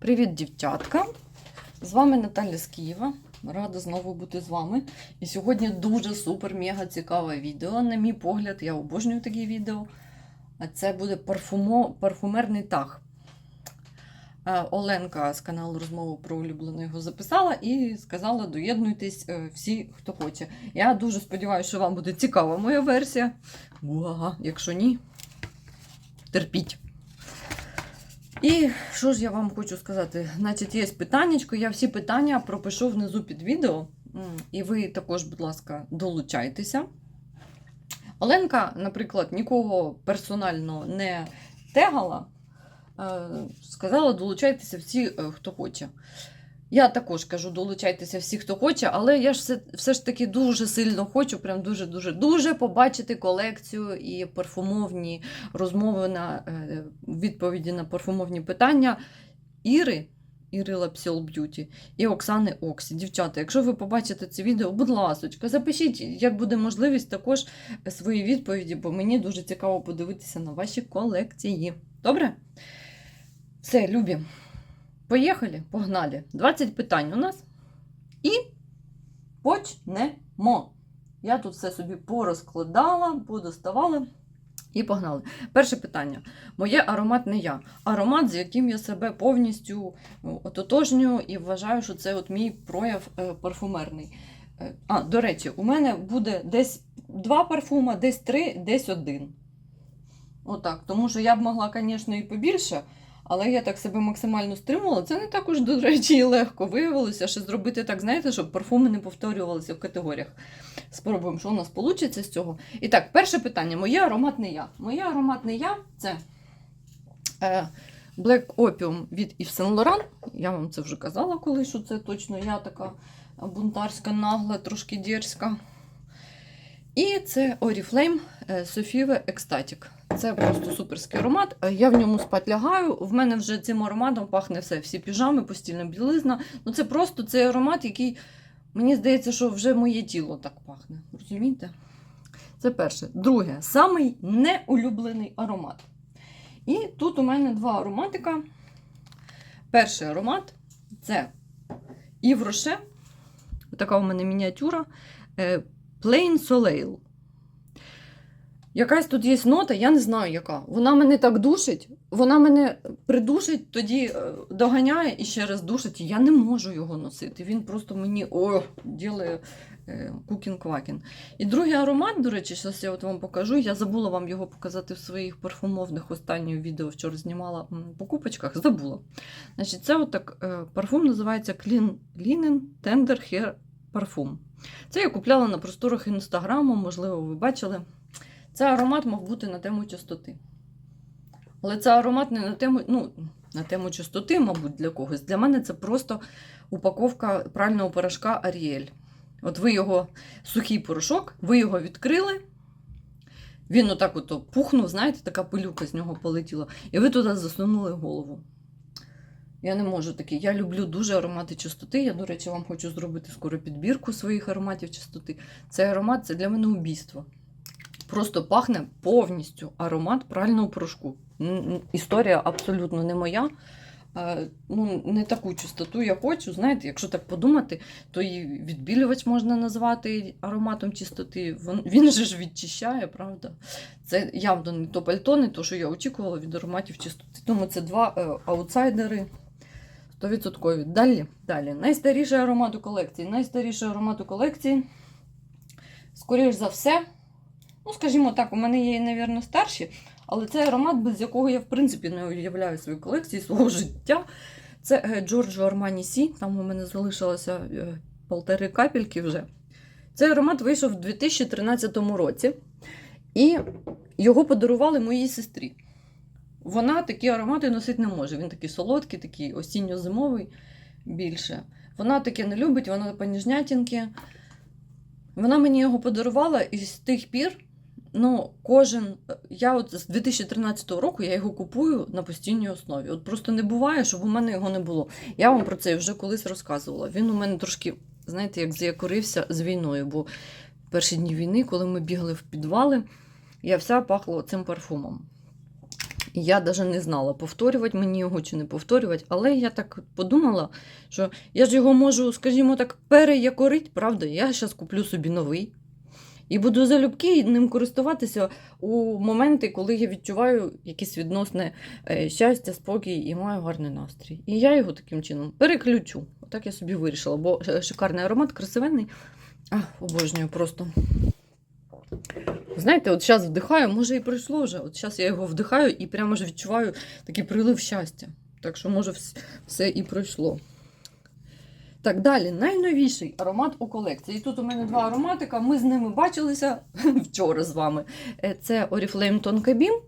Привіт, дівчатка! З вами Наталя з Києва. Рада знову бути з вами. І сьогодні дуже супер-мега цікаве відео. На мій погляд, я обожнюю такі відео. А це буде парфумо, парфумерний таг. Е, Оленка з каналу Розмову про улюблену його записала і сказала: доєднуйтесь е, всі, хто хоче. Я дуже сподіваюся, що вам буде цікава моя версія. Уага, якщо ні, терпіть. І що ж я вам хочу сказати? Значить, є питаннячко, я всі питання пропишу внизу під відео. І ви також, будь ласка, долучайтеся. Оленка, наприклад, нікого персонально не тегала. Е, Сказала, долучайтеся всі, е, хто хоче. Я також кажу, долучайтеся всі, хто хоче, але я ж все, все ж таки дуже сильно хочу, прям дуже-дуже дуже побачити колекцію і парфумовні розмови на е, відповіді на парфумовні питання Іри. Іри Лапсіл Б'юті і Оксани Оксі. Дівчата, якщо ви побачите це відео, будь ласочка, запишіть, як буде можливість, також свої відповіді, бо мені дуже цікаво подивитися на ваші колекції. Добре? Все, любі. Поїхали, погнали. 20 питань у нас. І почнемо. Я тут все собі порозкладала, подоставала і погнали. Перше питання. Моє аромат не я. Аромат, з яким я себе повністю ну, ототожнюю і вважаю, що це от мій прояв е, парфумерний. Е, А, до речі, у мене буде десь два парфума, десь три, десь один. Отак. Тому що я б могла, звісно, і побільше. Але я так себе максимально стримувала. Це не також, до речі, і легко виявилося, що зробити так, знаєте, щоб парфуми не повторювалися в категоріях. Спробуємо, що у нас вийде з цього. І так, перше питання: моє аромат не я. Моє аромат не я це е, Black Opium від Yves Saint Laurent. Я вам це вже казала колись, що це точно я така бунтарська, нагла, трошки дерзька. І це Oriflame е, Sophive Ecstatic. Це просто суперський аромат. Е, Я в ньому спать лягаю. В мене вже цим ароматом пахне все. Всі піжами, постільна білизна. Ну це просто цей аромат, який мені здається, що вже моє тіло так пахне. Розумієте? Це перше. Друге, самий неулюблений аромат. І тут у мене два ароматика. Перший аромат це Rocher. Така у мене мініатюра. е, Plain Soleil. Якась тут є нота, я не знаю яка. Вона мене так душить, вона мене придушить, тоді е, доганяє і ще раз душить. Я не можу його носити. Він просто мені о, ділає кукін-квакін. І другий аромат, до речі, зараз я от вам покажу. Я забула вам його показати в своїх парфумовних останніх відео. Вчора знімала покупочках. Забула. Значить, це отак е, парфум називається Clean Linen Tender Hair Parfum. Це я купляла на просторах інстаграму, можливо, ви бачили. Це аромат мав бути на тему чистоти. Але це аромат не на тему, ну, на тему чистоти, мабуть, для когось. Для мене це просто упаковка прального порошка Аріель. От ви його, сухий порошок, ви його відкрили. Він отак от пухнув, знаєте, така пилюка з нього полетіла. І ви туди засунули голову. Я не можу таке. Я люблю дуже аромати чистоти. Я, до речі, вам хочу зробити скоро підбірку своїх ароматів чистоти. Цей аромат це для мене убійство. Просто пахне повністю аромат прального порошку. Історія абсолютно не моя. Е, Ну, не таку чистоту я хочу. Знаєте, якщо так подумати, то і відбілювач можна назвати ароматом чистоти. Він, же ж відчищає, правда? Це явно не то пальто, не то, що я очікувала від ароматів чистоти. Тому це два е, аутсайдери. 100%. Далі, далі. Найстаріший аромат у колекції. Найстаріший аромат у колекції. Скоріш за все, ну, скажімо так, у мене є, навірно, старші, але це аромат, без якого я, в принципі, не уявляю свої колекції, свого життя. Це е, Giorgio Armani Сі. Там у мене залишилося е, полтори капельки вже. Цей аромат вийшов у 2013 році. І його подарували моїй сестрі. Вона такі аромати носити не може. Він такий солодкий, такий осінньо-зимовий більше. Вона таке не любить, вона поніжнятінки. Вона мені його подарувала, і з тих пір, ну, кожен. Я от з 2013 року я його купую на постійній основі. От просто не буває, щоб у мене його не було. Я вам про це вже колись розказувала. Він у мене трошки, знаєте, як заякорився з війною, бо в перші дні війни, коли ми бігли в підвали, я вся пахла цим парфумом. І я навіть не знала, повторювати мені його чи не повторювати. Але я так подумала, що я ж його можу, скажімо так, переякорити, правда? Я зараз куплю собі новий. І буду залюбки ним користуватися у моменти, коли я відчуваю якесь відносне е, щастя, спокій і маю гарний настрій. І я його таким чином переключу. Отак я собі вирішила, бо шикарний аромат, красивенний. А, обожнюю просто. Знаєте, от зараз вдихаю, може і пройшло вже. От зараз я його вдихаю і прямо ж відчуваю такий прилив щастя. Так що, може, все і пройшло. Так, далі, найновіший аромат у колекції. І тут у мене два ароматика. Ми з ними бачилися вчора з вами. Е, Це Oriflame Beam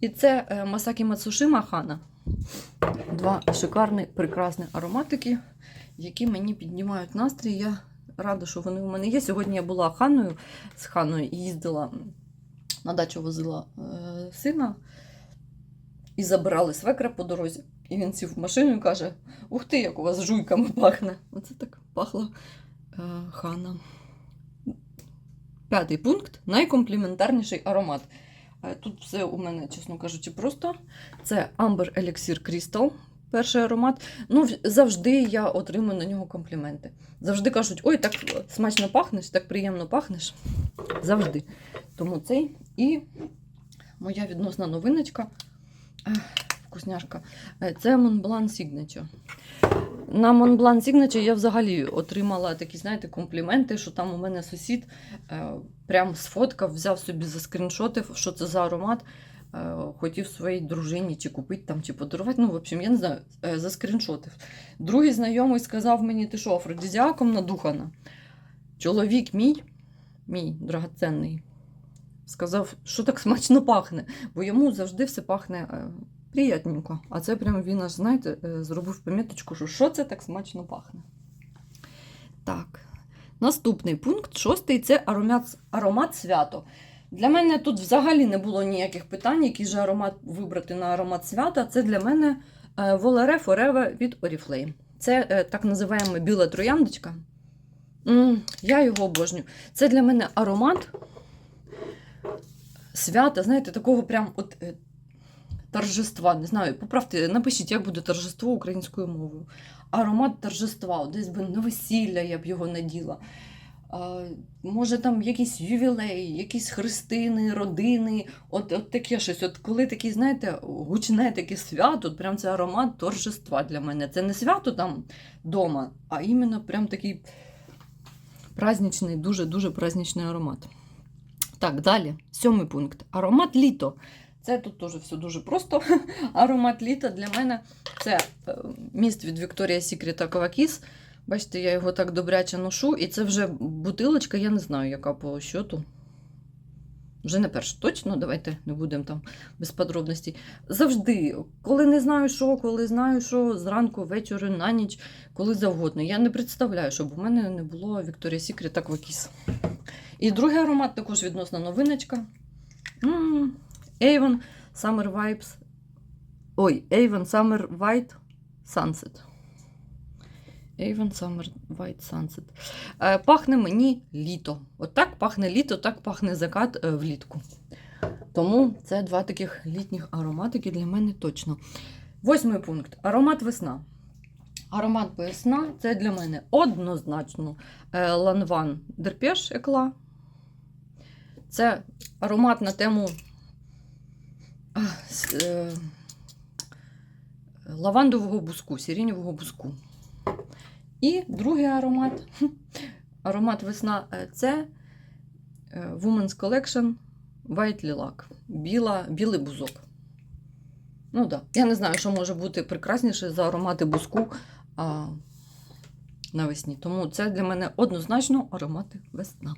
і це Масакі Мацушима Хана. Два шикарні, прекрасні ароматики, які мені піднімають настрій. Я рада, що вони у мене є. Сьогодні я була ханою з ханою і їздила на дачу возила е, сина і забирали свекра по дорозі. І він сів в машину і каже: Ух ти, як у вас жуйками пахне. Оце так пахла е, хана. П'ятий пункт найкомпліментарніший аромат. Е, Тут все у мене, чесно кажучи, просто. Це Amber Elixir Crystal, перший аромат. Ну, завжди я отримую на нього компліменти. Завжди кажуть, ой, так смачно пахнеш, так приємно пахнеш. Завжди. Тому цей і моя відносна новиночка. Вкусняшка. Е, Це Montblanc Signature. На Montblanc Signature я взагалі отримала такі, знаєте, компліменти, що там у мене сусід е, прям сфоткав, взяв собі заскріншотив, що це за аромат. е, Хотів своїй дружині чи купити там, чи подарувати. Ну, в общем, я не знаю, заскріншотив. Другий знайомий сказав мені, ти що, афродизіаком надухана. Чоловік мій, мій драгоценний, сказав, що так смачно пахне, бо йому завжди все пахне приятненько. А це прям він аж, знаєте, е, зробив поміточку, що що це так смачно пахне. Так. Наступний пункт, шостий це аромат, аромат свято. Для мене тут взагалі не було ніяких питань, який же аромат вибрати на аромат свята. Це для мене е, Воларе Forever від Oriflame. Це е, так називаємо біла трояндочка. Я його обожнюю. Це для мене аромат свята, знаєте, такого прям от торжества. Не знаю, поправте, напишіть, як буде торжество українською мовою. Аромат торжества. Десь би на весілля я б його наділа. А, може, там якісь ювілеї, якісь хрестини, родини, от, от таке щось. От коли такий, знаєте, гучне таке свято, от прям це аромат торжества для мене. Це не свято там вдома, а іменно прям такий праздничний, дуже-дуже праздничний аромат. Так, далі, сьомий пункт. Аромат літо. Це тут теж все дуже просто. Аромат літа для мене це е, міст від Victoria's Aqua Kiss. Бачите, я його так добряче ношу, і це вже бутилочка, я не знаю, яка по щоту. Вже не перша, точно, давайте не будемо там без подробностей. Завжди, коли не знаю, що, коли знаю, що зранку, ввечері, на ніч, коли завгодно. Я не представляю, щоб у мене не було Secret Aqua Kiss. І другий аромат також відносно новиночка. М, Avon Summer Vibes. Ой, Avon Summer White Sunset. Avon Summer White Sunset. Е, пахне мені літо. От так пахне літо, так пахне закат е, влітку. Тому це два таких літніх ароматики для мене точно. Восьмий пункт. Аромат весна. Аромат весна це для мене однозначно е, Ланван Дерпеш Екла. Це аромат на тему лавандового буску, сиреневого буску. І другий аромат. Аромат весна е, це е, Women's Collection White Lilac. Біла, білий бузок. Ну. Да. Я не знаю, що може бути прекрасніше за аромати буску а, навесні. Тому це для мене однозначно аромати весна.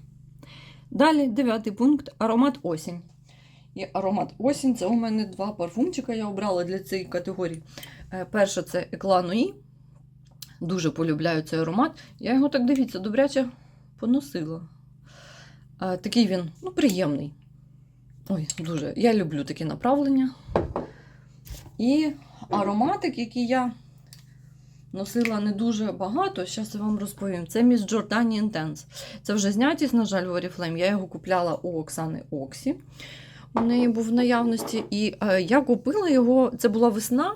Далі, дев'ятий пункт аромат осінь. І аромат осінь це у мене два парфумчика я обрала для цієї категорії. Е, Перше це Екла Нуї. Дуже полюбляю цей аромат. Я його так дивіться, добряче поносила. Е, Такий він ну, приємний. Ой, дуже. Я люблю такі направлення. І ароматик, який я носила не дуже багато, зараз я вам розповім. Це Miss Giordani Intense. Це вже знятість, на жаль, в Oriflame. Я його купляла у Оксани Оксі. У неї був в наявності. І е, я купила його, це була весна,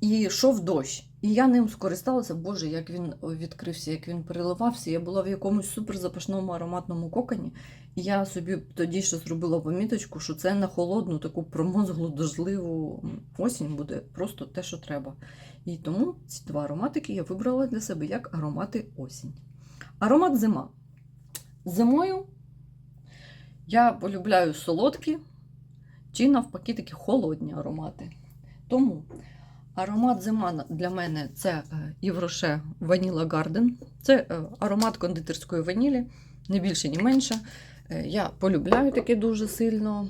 і йшов дощ. І я ним скористалася. Боже, як він відкрився, як він переливався. Я була в якомусь суперзапашному ароматному коконі. І я собі тоді ще зробила поміточку, що це на холодну, таку промозглу, дождливу осінь буде просто те, що треба. І тому ці два ароматики я вибрала для себе як аромати осінь. Аромат зима. Зимою я полюбляю солодкі чи навпаки такі холодні аромати. Тому аромат зима для мене це Євроше Vanilla Garden. Це е, аромат кондитерської ванілі, не більше, ні менше. Е, Я полюбляю таке дуже сильно.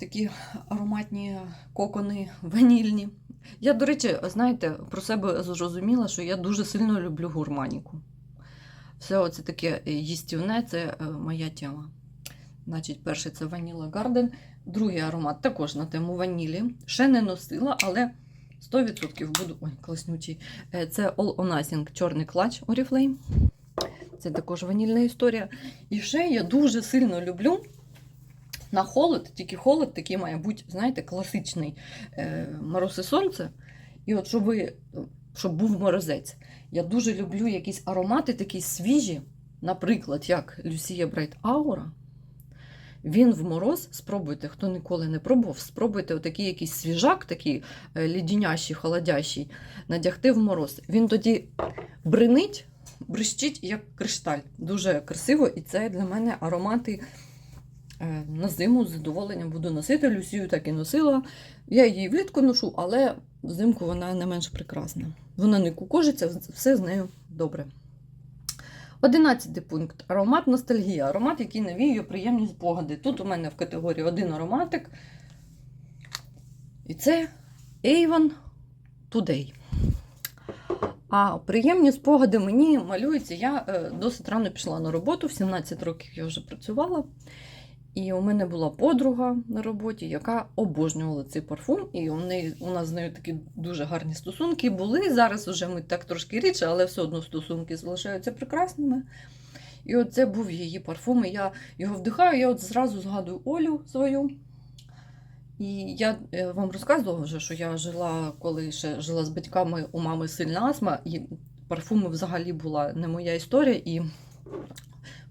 Такі ароматні кокони ванільні. Я, до речі, знаєте, про себе зрозуміла, що я дуже сильно люблю гурманіку. Все оце таке їстівне це е, моя тема. Значить, перший це Vanilla Garden, другий аромат також на тему ванілі. Ще не носила, але 100% буду. Ой, класнючий. Е, Це All or Nothing чорний клач Oriflame. Це також ванільна історія. І ще я дуже сильно люблю на холод, тільки холод такий має бути, знаєте, класичний е, мороз сонце. І от щоб, щоб був морозець. Я дуже люблю якісь аромати такі свіжі, наприклад, як Люсія Брайт Аура. Він в мороз, спробуйте, хто ніколи не пробував, спробуйте отакий якийсь свіжак, такий е, лідянящий, холодящий, надягти в мороз. Він тоді бринить, брищить, як кришталь. Дуже красиво, і це для мене аромати на зиму з задоволенням буду носити. Люсію так і носила. Я її влітку ношу, але взимку вона не менш прекрасна. Вона не кукожиться, все з нею добре. Одинадцятий пункт. Аромат ностальгія. Аромат, який навіює приємні спогади. Тут у мене в категорії один ароматик. І це Avon Today. А приємні спогади мені малюються. Я е, досить рано пішла на роботу, в 17 років я вже працювала. І у мене була подруга на роботі, яка обожнювала цей парфум. І у, неї, у нас з нею такі дуже гарні стосунки були. Зараз вже ми так трошки рідше, але все одно стосунки залишаються прекрасними. І от це був її парфум. І я його вдихаю, я от зразу згадую Олю свою. І я е, вам розказувала вже, що я жила, коли ще жила з батьками, у мами сильна астма, і парфуми взагалі була не моя історія. І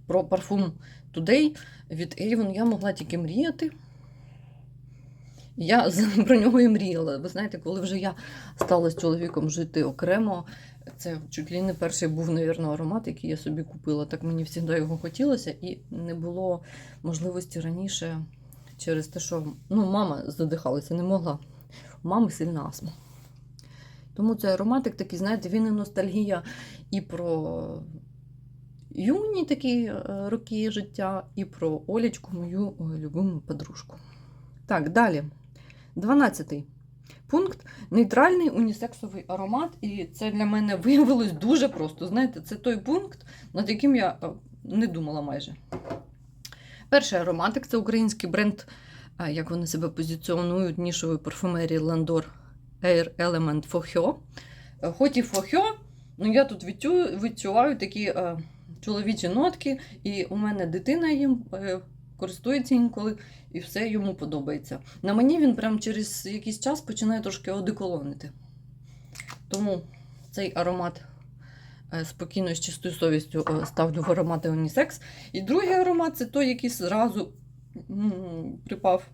про парфум Today від Avon я могла тільки мріяти. Я про нього і мріяла. Ви знаєте, коли вже я стала з чоловіком жити окремо, це чуть ли не перший був, навірно, аромат, який я собі купила. Так мені завжди його хотілося, і не було можливості раніше через те, що ну, мама задихалася, не могла. У мами сильна астма. Тому цей ароматик такий, знаєте, він і ностальгія і про юні такі е, роки життя, і про Олечку, мою е, любиму подружку. Так, далі. 12 пункт нейтральний унісексовий аромат. І це для мене виявилось дуже просто. Знаєте, це той пункт, над яким я е, не думала майже. Перший ароматик це український бренд, як вони себе позиціонують, нішової парфумерії Landor Air Element Фохьо. Хоч і Фохьо, ну я тут відчуваю такі чоловічі нотки, і у мене дитина їм е, користується інколи, і все йому подобається. На мені він прям через якийсь час починає трошки одеколонити. Тому цей аромат е, спокійно з чистою совістю е, ставлю в аромати унісекс. І другий аромат це той, який зразу припав,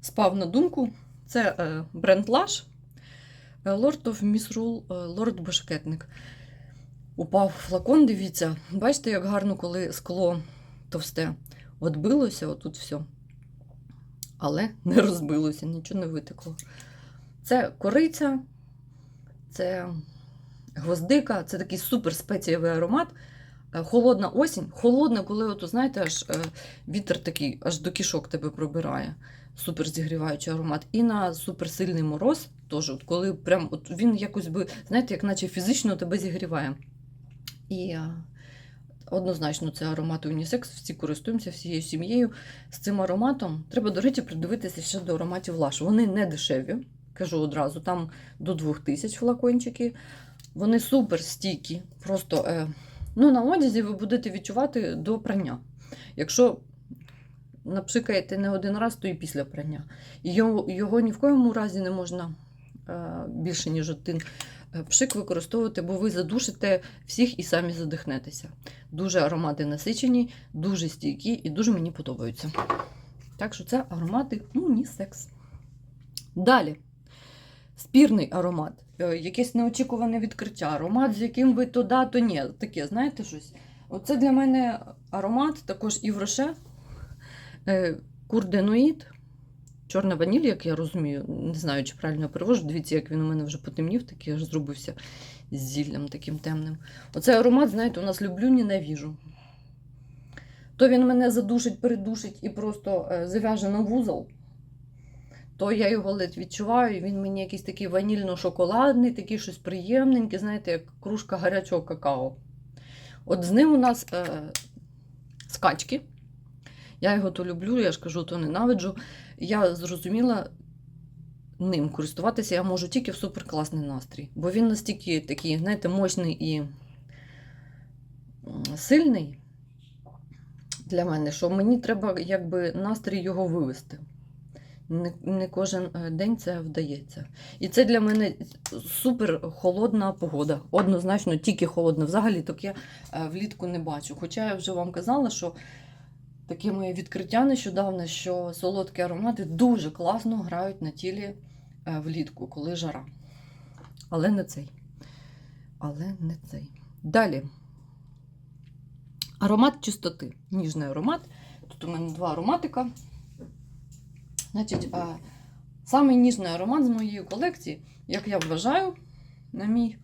спав на думку. Це бренд Lush, Lord of Misrule, Lord Башкетник. Упав флакон, дивіться. Бачите, як гарно, коли скло товсте. Отбилося, отут все. Але не розбилося, нічого не витекло. Це кориця, це гвоздика, це такий супер спецієвий аромат. Е, Холодна осінь. Холодна, коли, от, знаєте, аж е, вітер такий, аж до кішок тебе пробирає. Супер зігріваючий аромат. І на суперсильний мороз, теж, от коли прям от він якось би, знаєте, як наче фізично тебе зігріває. І е, однозначно це аромат унісекс, всі користуємося всією сім'єю з цим ароматом. Треба, до речі, придивитися ще до ароматів Лаш. Вони не дешеві, кажу одразу, там до 2000 флакончики. Вони супер стійкі. Просто е, ну, на одязі ви будете відчувати до прання. Якщо напшикаєте не один раз, то і після прання. Його, його ні в коєму разі не можна е, більше, ніж один пшик використовувати, бо ви задушите всіх і самі задихнетеся. Дуже аромати насичені, дуже стійкі і дуже мені подобаються. Так що це аромати унісекс. Далі. Спірний аромат. Е, Якесь неочікуване відкриття. Аромат, з яким ви то да, то ні. Таке, знаєте щось? Оце для мене аромат, також і в роше. Е, Курденоїд. Чорна ваніль, як я розумію, не знаю, чи правильно перевожу. Дивіться, як він у мене вже потемнів, такий аж зробився з зіллям таким темним. Оцей аромат, знаєте, у нас люблю, ненавіжу. То він мене задушить, передушить і просто е, зав'яже на вузол, то я його ледь відчуваю, і він мені якийсь такий ванільно-шоколадний, такий щось приємненький, знаєте, як кружка гарячого какао. От з ним у нас е, скачки. Я його то люблю, я ж кажу, то ненавиджу. Я зрозуміла, ним користуватися я можу тільки в суперкласний настрій. Бо він настільки такий, знаєте, мощний і сильний для мене, що мені треба якби настрій його вивести. Не, не кожен е, день це вдається. І це для мене супер холодна погода. Однозначно, тільки холодна. Взагалі так я е, влітку не бачу. Хоча я вже вам казала, що таке моє відкриття нещодавно, що солодкі аромати дуже класно грають на тілі е, влітку, коли жара. Але не цей. Але не цей. Далі. Аромат чистоти. Ніжний аромат. Тут у мене два ароматика. Значить, а, самий ніжний аромат з моєї колекції, як я вважаю, на мій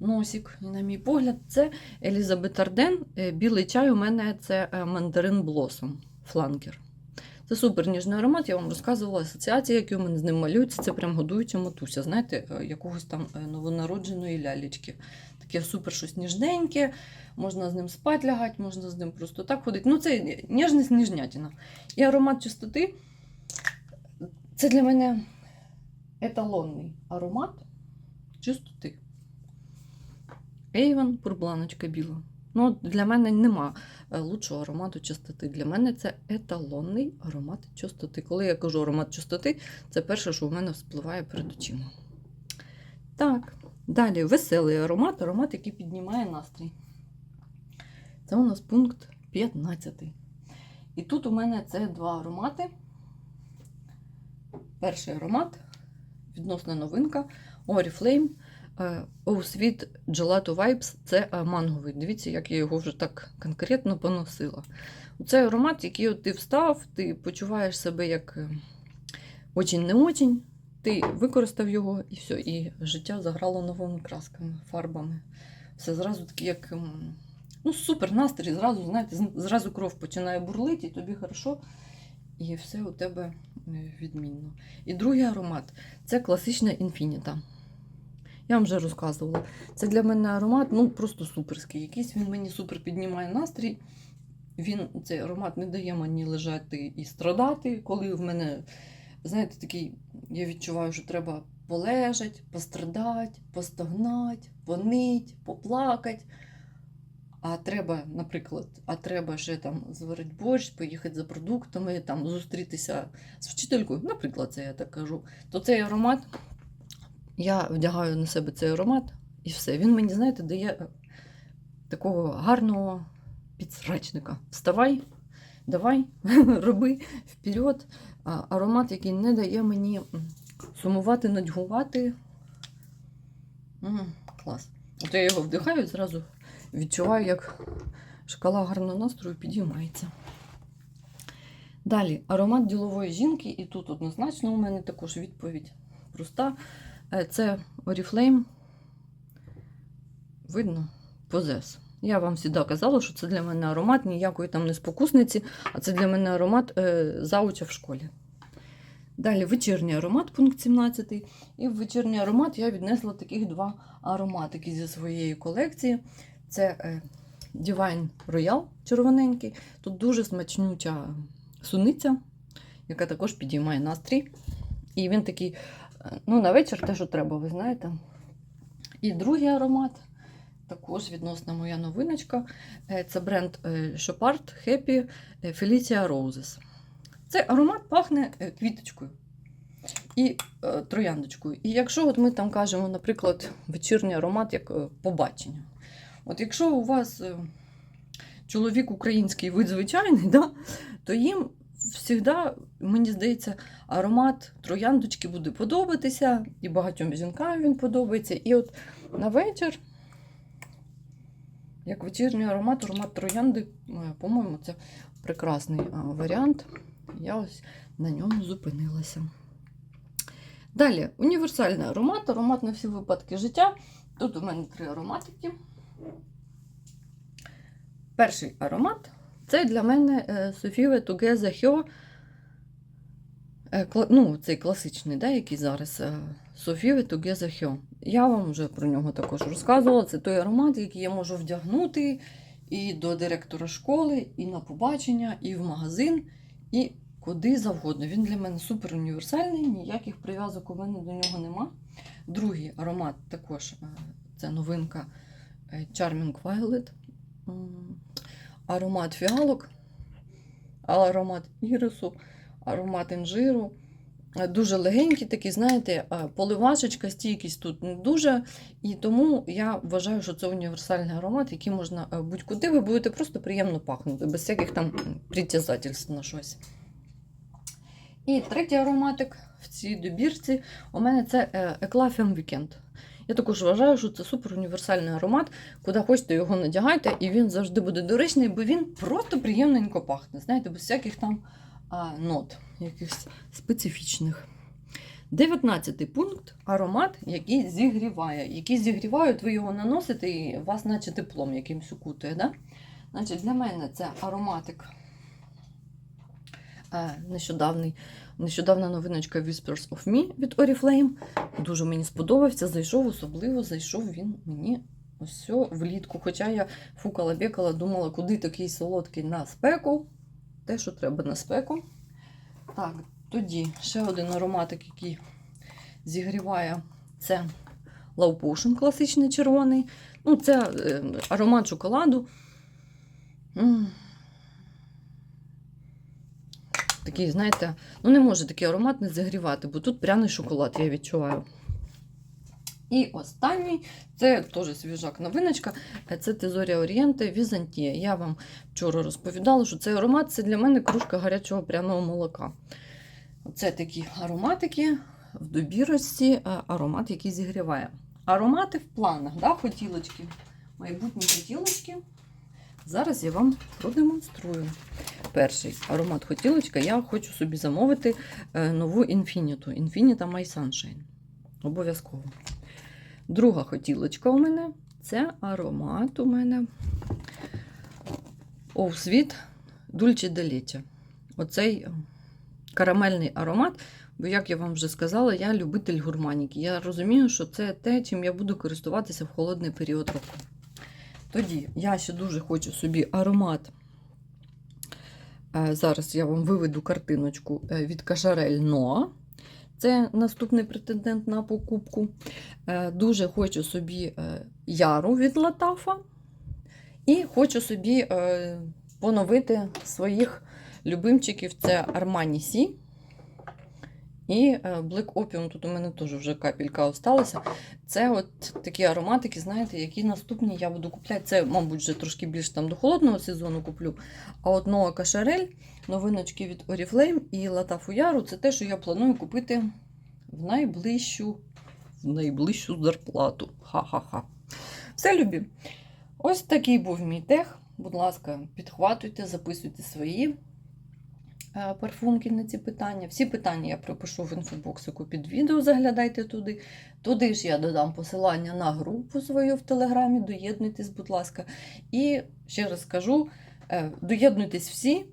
носик на мій погляд, це Елізабет Арден. Е, Білий чай у мене це е, мандарин Блосом фланкер. Це супер ніжний аромат, я вам розказувала асоціації, які у мене з ним малюються. Це прям годуюча матуся, знаєте, е, якогось там новонародженої лялечки. Таке супер щось ніжненьке, можна з ним спать лягати, можна з ним просто так ходити. Ну, це ніжність ніжнятина. І аромат чистоти. Це для мене еталонний аромат чистоти. Ейвен пурбланочка біла. Ну, для мене нема е, лучшого аромату чистоти. Для мене це еталонний аромат чистоти. Коли я кажу аромат чистоти, це перше, що у мене вспливає перед очима. Так, далі веселий аромат, аромат, який піднімає настрій. Це у нас пункт 15. І тут у мене це два аромати. Перший аромат, відносна новинка Oriflame е, Oh Sweet Gelato Vibes це е, манговий. Дивіться, як я його вже так конкретно поносила. Цей аромат, який от ти встав, ти почуваєш себе як е, очень не очень. Ти використав його і все, і життя заграло новими красками, фарбами. Все зразу таке, як ем, ну, супер настрій, зразу, знаєте, зразу кров починає бурлити, і тобі хорошо, і все у тебе відмінно. І другий аромат це класична інфініта. Я вам вже розказувала. Це для мене аромат, ну просто суперський. Якийсь він мені супер піднімає настрій. Він цей аромат не дає мені лежати і страдати, коли в мене, знаєте, такий, я відчуваю, що треба полежати, пострадати, постогнати, понить, поплакати. А треба, наприклад, а треба ще там зварити борщ, поїхати за продуктами, там зустрітися з вчителькою, наприклад, це я так кажу. То цей аромат, я вдягаю на себе цей аромат і все. Він мені, знаєте, дає е, такого гарного підсрачника. Вставай, давай, роби вперед. Аромат, який не дає мені сумувати, нудьгувати. М, Клас. От я його вдихаю і зразу відчуваю, як шкала гарного настрою підіймається. Далі аромат ділової жінки, і тут однозначно у мене також відповідь проста. Е, Це Oriflame. Видно? Позес. Я вам завжди казала, що це для мене аромат ніякої там не спокусниці, а це для мене аромат е, зауча в школі. Далі вечірній аромат, пункт 17. І в вечірній аромат я віднесла таких два ароматики зі своєї колекції. Це е, Divine Royal червоненький. Тут дуже смачнюча суниця, яка також підіймає настрій. І він такий, ну, на вечір те, що треба, ви знаєте. І другий аромат, також відносно моя новиночка. е, Це бренд е, Chopard Happy е, Felicia Roses. Цей аромат пахне квіточкою і трояндочкою. І якщо от ми там кажемо, наприклад, вечірній аромат як побачення. От якщо у вас чоловік український вид звичайний, да, то їм завжди, мені здається, аромат трояндочки буде подобатися, і багатьом жінкам він подобається. І от на вечір, як вечірній аромат, аромат троянди, е, по-моєму, це прекрасний варіант. Я ось на ньому зупинилася. Далі, універсальний аромат, аромат на всі випадки життя. Тут у мене три ароматики. Перший аромат це для мене е, Софіве Тугеза Хьо. Е, Ну, цей класичний, да, який зараз е, Софіве Тугеза Хьо. Я вам вже про нього також розказувала. Це той аромат, який я можу вдягнути і до директора школи, і на побачення, і в магазин, і куди завгодно. Він для мене супер універсальний, ніяких прив'язок у мене до нього нема. Другий аромат також це новинка Charming Violet. Аромат фіалок, аромат ірису, аромат інжиру. Е, Дуже легенький, такий, знаєте, е, поливашечка, стійкість тут не дуже. І тому я вважаю, що це універсальний аромат, який можна е, будь-куди, ви будете просто приємно пахнути, без всяких там притязательств на щось. І третій ароматик в цій добірці у мене це Eclat Weekend. Я також вважаю, що це супер універсальний аромат. Куди хочете його надягайте, і він завжди буде доречний, бо він просто приємненько пахне. Знаєте, без всяких там а, нот, якихось специфічних. 19 пункт аромат, який зігріває. Який зігрівають, ви його наносите і вас, наче теплом якимсь укутує. Да? Значить, для мене це ароматик нещодавний. Нещодавна новиночка Whispers of Me від Oriflame. Дуже мені сподобався. Зайшов, особливо зайшов він мені ось влітку. Хоча я фукала бекала, думала, куди такий солодкий на спеку. Те, що треба на спеку. Так, тоді ще один ароматик, який зігріває, це Love Potion класичний червоний. Ну, це е, аромат шоколаду. М. Такий, знаєте, ну не може такий аромат не зігрівати, бо тут пряний шоколад, я відчуваю. І останній це теж свіжак новиночка. Це Тезорія Орієнте Візантія. Я вам вчора розповідала, що цей аромат це для мене кружка гарячого пряного молока. Це такі ароматики в добірості, е, аромат, який зігріває. Аромати в планах, да, хотілочки, майбутні хотілочки. Зараз я вам продемонструю. Перший аромат хотілочка. Я хочу собі замовити е, нову Infinito. Infinita My Sunshine. Обов'язково. Друга хотілочка у мене це аромат у мене Оу Світ Дульче Деліче. Оцей е, карамельний аромат. Бо, як я вам вже сказала, я любитель гурманіки. Я розумію, що це те, чим я буду користуватися в холодний період року. Тоді я ще дуже хочу собі аромат. Е, Зараз я вам виведу картиночку е, від Кашарель Ноа. Це наступний претендент на покупку. Е, Дуже хочу собі яру від Латафа. І хочу собі поновити своїх любимчиків. Це Armani Сі. І е, Black Opium, тут у мене теж вже капелька осталася. Це от такі ароматики, знаєте, які наступні я буду купляти. Це, мабуть, вже трошки більш там до холодного сезону куплю. А от Noa Кашарель, новиночки від Oriflame і Яру це те, що я планую купити в найближчу, в найближчу зарплату. Ха-ха-ха. Все, любі. Ось такий був мій тех. Будь ласка, підхватуйте, записуйте свої е, парфумки на ці питання. Всі питання я пропишу в інфобоксику під відео, заглядайте туди. Туди ж я додам посилання на групу свою в Телеграмі, доєднуйтесь, будь ласка. І ще раз скажу: е, доєднуйтесь всі.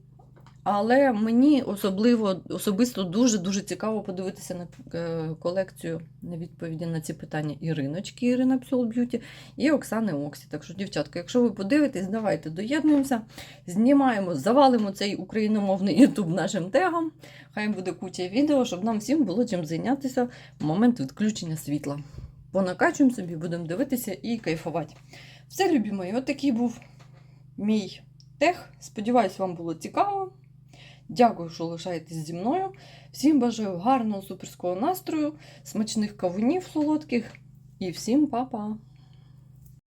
Але мені особливо особисто дуже-дуже цікаво подивитися на е, колекцію на відповіді на ці питання Іриночки, Ірина Псол Б'юті і Оксани Оксі. Так що, дівчатка, якщо ви подивитесь, давайте доєднуємося, знімаємо, завалимо цей україномовний ютуб нашим тегом. Хай буде куча відео, щоб нам всім було чим зайнятися в момент відключення світла. Понакачуємо собі, будемо дивитися і кайфувати. Все, любі мої, от був мій тех. Сподіваюсь, вам було цікаво. Дякую, що лишаєтесь зі мною. Всім бажаю гарного суперського настрою, смачних кавунів солодких і всім па-па!